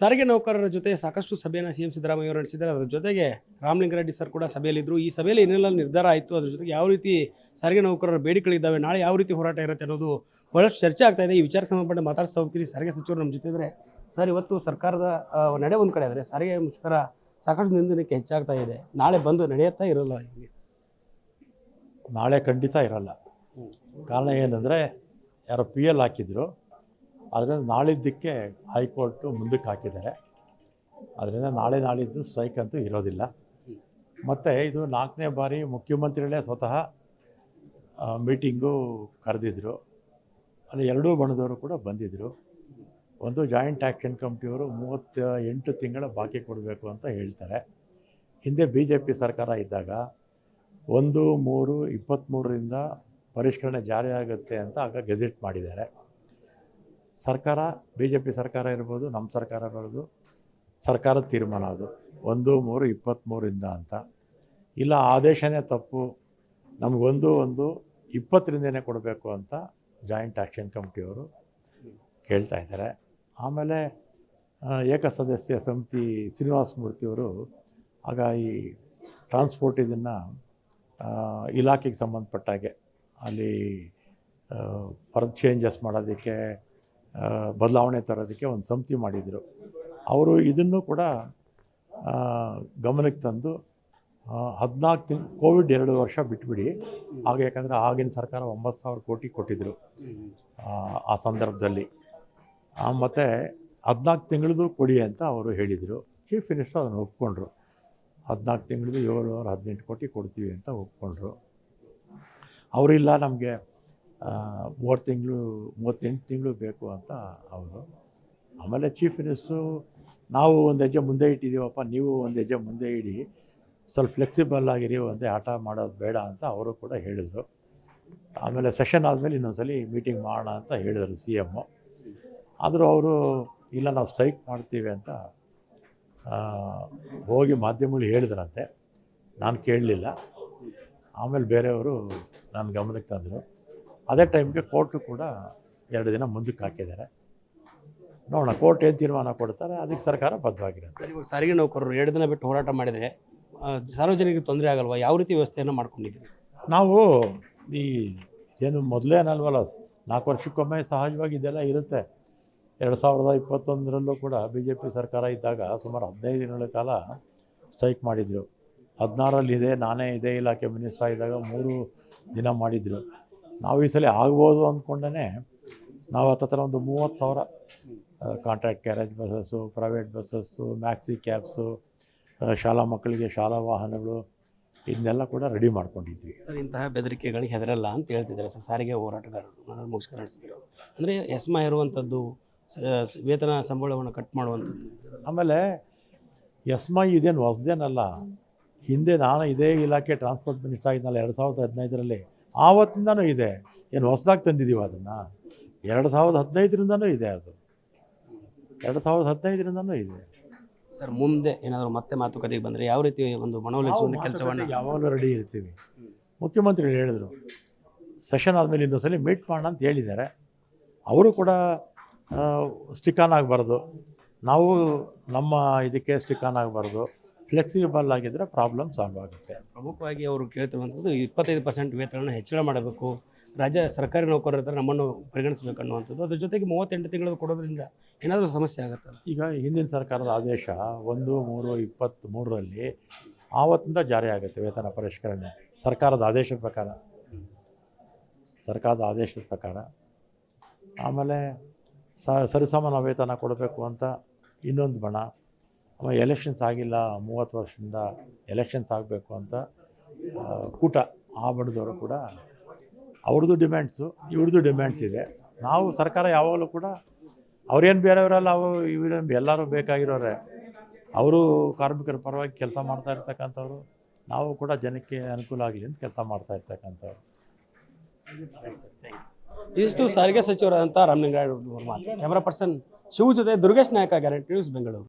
ಸಾರಿಗೆ ನೌಕರರ ಜೊತೆ ಸಾಕಷ್ಟು ಸಭೆಯನ್ನು ಸಿಎಂ ಸಿದ್ದರಾಮಯ್ಯ ಅವರು ನಡೆಸಿದ್ದಾರೆ. ಅದರ ಜೊತೆಗೆ ರಾಮಲಿಂಗಾರೆಡ್ಡಿ ಸರ್ ಕೂಡ ಸಭೆಯಲ್ಲಿದ್ದರು ಈ ಸಭೆಯಲ್ಲಿ ಏನೆಲ್ಲ ನಿರ್ಧಾರ ಆಯಿತು? ಅದ್ರ ಜೊತೆಗೆ ಯಾವ ರೀತಿ ಸಾರಿಗೆ ನೌಕರರ ಬೇಡಿಕೆಗಳಿದ್ದಾವೆ? ನಾಳೆ ಯಾವ ರೀತಿ ಹೋರಾಟ ಇರುತ್ತೆ ಅನ್ನೋದು ಬಹಳಷ್ಟು ಚರ್ಚೆ ಆಗ್ತಾ ಇದೆ. ಈ ವಿಚಾರಕ್ಕೆ ಸಂಬಂಧಪಟ್ಟ ಮಾತಾಡ್ತಾ ಹೋಗ್ತೀನಿ. ಸಾರಿಗೆ ಸಚಿವರು ನಮ್ಮ ಜೊತೆ ಇದ್ದರೆ ಸರ್ ಇವತ್ತು ಸರ್ಕಾರದ ನಡೆ ಒಂದು ಕಡೆ ಆದರೆ ಸಾರಿಗೆ ಮುಷ್ಕರ ಸಾಕಷ್ಟು ನಿಂದನಕ್ಕೆ ಹೆಚ್ಚಾಗ್ತಾ ಇದೆ. ನಾಳೆ ಬಂದು ನಡೆಯುತ್ತಾ ಇರೋಲ್ಲ ಇಲ್ಲಿ ನಾಳೆ ಖಂಡಿತ ಇರಲ್ಲ. ಕಾರಣ ಏನಂದರೆ ಯಾರೋ ಪಿ ಎಲ್ ಹಾಕಿದ್ರು. ಅದರಿಂದ ನಾಳಿದ್ದಕ್ಕೆ ಹೈಕೋರ್ಟು ಮುಂದಕ್ಕೆ ಹಾಕಿದ್ದಾರೆ. ಅದರಿಂದ ನಾಳೆ ನಾಳಿದ್ದು ಸ್ಟ್ರೈಕ್ ಅಂತೂ ಇರೋದಿಲ್ಲ. ಮತ್ತು ಇದು ನಾಲ್ಕನೇ ಬಾರಿ ಮುಖ್ಯಮಂತ್ರಿಗಳೇ ಸ್ವತಃ ಮೀಟಿಂಗು ಕರೆದಿದ್ರು. ಅಲ್ಲಿ ಎರಡೂ ಬಣದವರು ಕೂಡ ಬಂದಿದ್ದರು ಒಂದು ಜಾಯಿಂಟ್ ಆ್ಯಕ್ಷನ್ ಕಮಿಟಿಯವರು ಮೂವತ್ತ ಎಂಟು ತಿಂಗಳ ಬಾಕಿ ಕೊಡಬೇಕು ಅಂತ ಹೇಳ್ತಾರೆ. ಹಿಂದೆ ಬಿ ಜೆ ಪಿ ಸರ್ಕಾರ ಇದ್ದಾಗ ಒಂದು, ಮೂರು ಇಪ್ಪತ್ತ್ಮೂರರಿಂದ ಪರಿಷ್ಕರಣೆ ಜಾರಿ ಆಗುತ್ತೆ ಅಂತ ಆಗ ಗೆಜೆಟ್ ಮಾಡಿದ್ದಾರೆ. ಸರ್ಕಾರ ಬಿ ಜೆ ಪಿ ಸರ್ಕಾರ ಇರ್ಬೋದು ನಮ್ಮ ಸರ್ಕಾರ ಇರ್ಬೋದು ಸರ್ಕಾರದ ತೀರ್ಮಾನ ಅದು. ಒಂದು, ಮೂರು ಇಪ್ಪತ್ತ್ಮೂರಿಂದ ಅಂತ. ಇಲ್ಲ, ಆದೇಶನೇ ತಪ್ಪು. ನಮಗೊಂದು ಒಂದು ಇಪ್ಪತ್ತರಿಂದನೇ ಕೊಡಬೇಕು ಅಂತ ಜಾಯಿಂಟ್ ಆ್ಯಕ್ಷನ್ ಕಮಿಟಿಯವರು ಕೇಳ್ತಾ ಇದ್ದಾರೆ. ಆಮೇಲೆ ಏಕ ಏಕಸದಸ್ಯ ಸಮಿತಿ ಶ್ರೀನಿವಾಸ ಮೂರ್ತಿಯವರು ಆಗ ಈ ಟ್ರಾನ್ಸ್ಪೋರ್ಟ್ ಇದನ್ನು ಇಲಾಖೆಗೆ ಸಂಬಂಧಪಟ್ಟಾಗೆ ಅಲ್ಲಿ ಪರ್ ಚೇಂಜಸ್ ಮಾಡೋದಕ್ಕೆ ಬದಲಾವಣೆ ತರೋದಕ್ಕೆ ಒಂದು ಸಮಿತಿ ಮಾಡಿದರು. ಅವರು ಇದನ್ನು ಕೂಡ ಗಮನಕ್ಕೆ ತಂದು ಹದಿನಾಲ್ಕು ತಿಂಗ್ ಕೋವಿಡ್ ಎರಡು ವರ್ಷ ಬಿಟ್ಬಿಡಿ. ಆಗ ಯಾಕಂದರೆ ಆಗಿನ ಸರ್ಕಾರ ಒಂಬತ್ತು ಸಾವಿರ ಕೋಟಿ ಕೊಟ್ಟಿದ್ದರು ಆ, ಸಂದರ್ಭದಲ್ಲಿ. ಮತ್ತು ಹದಿನಾಲ್ಕು ತಿಂಗಳದು ಕೊಡಿ ಅಂತ ಅವರು ಹೇಳಿದರು. ಚೀಫ್ ಮಿನಿಸ್ಟರ್ ಅದನ್ನು ಒಪ್ಕೊಂಡ್ರು. ಹದಿನಾಲ್ಕು ತಿಂಗಳದು ಏಳುವರೆ ಹದಿನೆಂಟು ಕೋಟಿ ಕೊಡ್ತೀವಿ ಅಂತ ಒಪ್ಕೊಂಡ್ರು. ಅವರಿಲ್ಲ ನಮಗೆ ಮೂವತ್ತು ತಿಂಗಳು ಮೂವತ್ತೆಂಟು ತಿಂಗಳು ಬೇಕು ಅಂತ ಅವರು. ಆಮೇಲೆ ಚೀಫ್ ಮಿನಿಸ್ಟ್ರು ನಾವು ಒಂದು ಹೆಜ್ಜೆ ಮುಂದೆ ಇಟ್ಟಿದ್ದೀವಪ್ಪ, ನೀವು ಒಂದು ಹೆಜ್ಜೆ ಮುಂದೆ ಇಡಿ, ಸ್ವಲ್ಪ ಫ್ಲೆಕ್ಸಿಬಲ್ ಆಗಿರಿ, ಒಂದೇ ಆಟ ಮಾಡೋದು ಬೇಡ ಅಂತ ಅವರು ಕೂಡ ಹೇಳಿದರು. ಆಮೇಲೆ ಸೆಷನ್ ಆದಮೇಲೆ ಇನ್ನೊಂದ್ಸಲಿ ಮೀಟಿಂಗ್ ಮಾಡೋಣ ಅಂತ ಹೇಳಿದರು ಸಿ ಎಮ್ಮು ಆದರೂ ಅವರು, ಇಲ್ಲ ನಾವು ಸ್ಟ್ರೈಕ್ ಮಾಡ್ತೀವಿ ಅಂತ ಹೋಗಿ ಮಾಧ್ಯಮಗಳು ಹೇಳಿದ್ರಂತೆ. ನಾನು ಕೇಳಲಿಲ್ಲ. ಆಮೇಲೆ ಬೇರೆಯವರು ನನ್ನ ಗಮನಕ್ಕೆ ತಂದರು. ಅದೇ ಟೈಮ್ಗೆ ಕೋರ್ಟು ಕೂಡ ಎರಡು ದಿನ ಮುಂದಕ್ಕೆ ಹಾಕಿದ್ದಾರೆ. ನೋಡೋಣ ಕೋರ್ಟ್ ಏನು ತೀರ್ಮಾನ ಕೊಡ್ತಾರೆ ಅದಕ್ಕೆ ಸರ್ಕಾರ ಬದ್ಧವಾಗಿರುತ್ತೆ ಸರ್, ಇವಾಗ ಸಾರಿಗೆ ನೌಕರರು ಎರಡು ದಿನ ಬಿಟ್ಟು ಹೋರಾಟ ಮಾಡಿದರೆ ಸಾರ್ವಜನಿಕರಿಗೆ ತೊಂದರೆ ಆಗಲ್ವಾ? ಯಾವ ರೀತಿ ವ್ಯವಸ್ಥೆಯನ್ನು ಮಾಡ್ಕೊಂಡಿದ್ದೀವಿ ನಾವು ಈ ಏನು ಮೊದಲೇನಲ್ವಲ್ಲ ನಾಲ್ಕು ವರ್ಷಕ್ಕೊಮ್ಮೆ ಸಹಜವಾಗಿ ಇದೆಲ್ಲ ಇರುತ್ತೆ. ಎರಡು ಸಾವಿರದ ಇಪ್ಪತ್ತೊಂದರಲ್ಲೂ ಕೂಡ ಬಿ ಜೆ ಪಿ ಸರ್ಕಾರ ಇದ್ದಾಗ ಸುಮಾರು ಹದಿನೈದು ದಿನಗಳ ಕಾಲ ಸ್ಟ್ರೈಕ್ ಮಾಡಿದರು. ಹದಿನಾರಲ್ಲಿ ಇದೆ ನಾನೇ ಇದೇ ಇಲಾಖೆ ಮಿನಿಸ್ಟರ್ ಇದ್ದಾಗ ಮೂರು ದಿನ ಮಾಡಿದರು. ನಾವು ಈ ಸಲ ಆಗ್ಬೋದು ಅಂದ್ಕೊಂಡೇ ನಾವು ಹತ್ತತ್ರ ಒಂದು ಮೂವತ್ತು ಸಾವಿರ contract carriage buses private buses maxi cabs ಶಾಲಾ ಮಕ್ಕಳಿಗೆ ಶಾಲಾ ವಾಹನಗಳು ಇದನ್ನೆಲ್ಲ ಕೂಡ ರೆಡಿ ಮಾಡ್ಕೊಂಡಿದ್ವಿ. ಸರ್ ಇಂತಹ ಬೆದರಿಕೆಗಳಿಗೆ ಹೆದರಲ್ಲ ಅಂತ ಹೇಳ್ತಿದ್ದಾರೆ ಸರ್ ಸಾರಿಗೆ ಹೋರಾಟಗಾರರು. ಮುಗಿಸ್ಕೊಂಡು ನಡೆಸ್ತಿದ್ರು ಅಂದರೆ ಎಸ್ಮ ಇರುವಂಥದ್ದು ವೇತನ ಸಂಬಳವನ್ನು ಕಟ್ ಮಾಡುವಂಥದ್ದು ಆಮೇಲೆ ಎಸ್ಮ ಇದೇನು ಹೊಸದೇನಲ್ಲ ಹಿಂದೆ ನಾನು ಇದೇ ಇಲಾಖೆ ಟ್ರಾನ್ಸ್ಪೋರ್ಟ್ ಮಿನಿಸ್ಟರ್ ಆಗಿದ್ದಲ್ಲ ಎರಡು ಸಾವಿರದ ಹದಿನೈದರಲ್ಲಿ ಆವತ್ತಿಂದನೂ ಇದೆ. ಏನು ಹೊಸದಾಗಿ ತಂದಿದ್ದೀವಿ ಅದನ್ನು? ಎರಡು ಸಾವಿರದ ಹದಿನೈದರಿಂದನೂ ಇದೆ ಅದು. ಎರಡು ಸಾವಿರದ ಹದಿನೈದರಿಂದನೂ ಇದೆ. ಸರ್ ಮುಂದೆ ಏನಾದರೂ ಮತ್ತೆ ಮಾತುಕತೆಗೆ ಬಂದರೆ ಯಾವ ರೀತಿ ಒಂದು ಮನವೊಲಿಸುವಂಥ ಕೆಲಸವನ್ನು ಯಾವಾಗಲೂ ರೆಡಿ ಇರ್ತೀವಿ. ಮುಖ್ಯಮಂತ್ರಿಗಳು ಹೇಳಿದರು ಸೆಷನ್ ಆದಮೇಲೆ ಇನ್ನೊಂದ್ಸಲಿ ಮೀಟ್ ಮಾಡೋಣ ಅಂತ ಹೇಳಿದ್ದಾರೆ. ಅವರು ಕೂಡ ಸ್ಟಿಕ್ ಆನ್ ಆಗಬಾರ್ದು. ನಾವು ನಮ್ಮ ಇದಕ್ಕೆ ಸ್ಟಿಕ್ ಆನ್ ಆಗಬಾರ್ದು. ಫ್ಲೆಕ್ಸಿಬಲ್ ಆಗಿದ್ದರೆ ಪ್ರಾಬ್ಲಮ್ ಸಾಲ್ವ್ ಆಗುತ್ತೆ. ಪ್ರಮುಖವಾಗಿ ಅವರು ಕೇಳ್ತಿರುವಂಥದ್ದು ಇಪ್ಪತ್ತೈದು ಪರ್ಸೆಂಟ್ ವೇತನ ಹೆಚ್ಚಳ ಮಾಡಬೇಕು. ರಾಜ್ಯ ಸರ್ಕಾರಿ ನೌಕರರ ಹತ್ರ ನಮ್ಮನ್ನು ಪರಿಗಣಿಸಬೇಕು ಅನ್ನುವಂಥದ್ದು. ಅದ್ರ ಜೊತೆಗೆ ಮೂವತ್ತೆಂಟು ತಿಂಗಳು ಕೊಡೋದ್ರಿಂದ ಏನಾದರೂ ಸಮಸ್ಯೆ ಆಗುತ್ತೆ ಈಗ ಹಿಂದಿನ ಸರ್ಕಾರದ ಆದೇಶ ಒಂದು ಮೂರು ಇಪ್ಪತ್ತ್ ಮೂರರಲ್ಲಿ ಆವತ್ತಿಂದ ಜಾರಿ ಆಗುತ್ತೆ ವೇತನ ಪರಿಷ್ಕರಣೆ. ಸರ್ಕಾರದ ಆದೇಶದ ಪ್ರಕಾರ. ಸರ್ಕಾರದ ಆದೇಶದ ಪ್ರಕಾರ. ಆಮೇಲೆ ಸ ಸರಿಸಮಾನ ವೇತನ ಕೊಡಬೇಕು ಅಂತ ಇನ್ನೊಂದು ಬಣ. ಎಲೆಕ್ಷನ್ಸ್ ಆಗಿಲ್ಲ, ಮೂವತ್ತು ವರ್ಷದಿಂದ ಎಲೆಕ್ಷನ್ಸ್ ಆಗಬೇಕು ಅಂತ ಕೂಟ ಆ ಬಣದವರು ಕೂಡ ಅವ್ರದ್ದು ಡಿಮ್ಯಾಂಡ್ಸು ಇವ್ರದ್ದು ಡಿಮ್ಯಾಂಡ್ಸ್ ಇದೆ. ನಾವು ಸರ್ಕಾರ ಯಾವಾಗಲೂ ಕೂಡ ಅವ್ರೇನು ಬೇರೆಯವರಲ್ಲ, ಅವು ಇವ್ರೇನು ಎಲ್ಲರೂ ಬೇಕಾಗಿರೋರೆ. ಅವರು ಕಾರ್ಮಿಕರ ಪರವಾಗಿ ಕೆಲಸ ಮಾಡ್ತಾ ಇರ್ತಕ್ಕಂಥವ್ರು, ನಾವು ಕೂಡ ಜನಕ್ಕೆ ಅನುಕೂಲ ಆಗಲಿ ಅಂತ ಕೆಲಸ ಮಾಡ್ತಾ ಇರ್ತಕ್ಕಂಥವ್ರು. ಇಷ್ಟು ಸಾರಿಗೆ ಸಚಿವರಾದಂಥ ರಾಮಲಿಂಗಾರೆಡ್ಡಿ ಅವರು ಮಾತು. ಕ್ಯಾಮರಾ ಪರ್ಸನ್ ಶಿವ ಜೊತೆ Durgesh Nayak guarantee news Bengaluru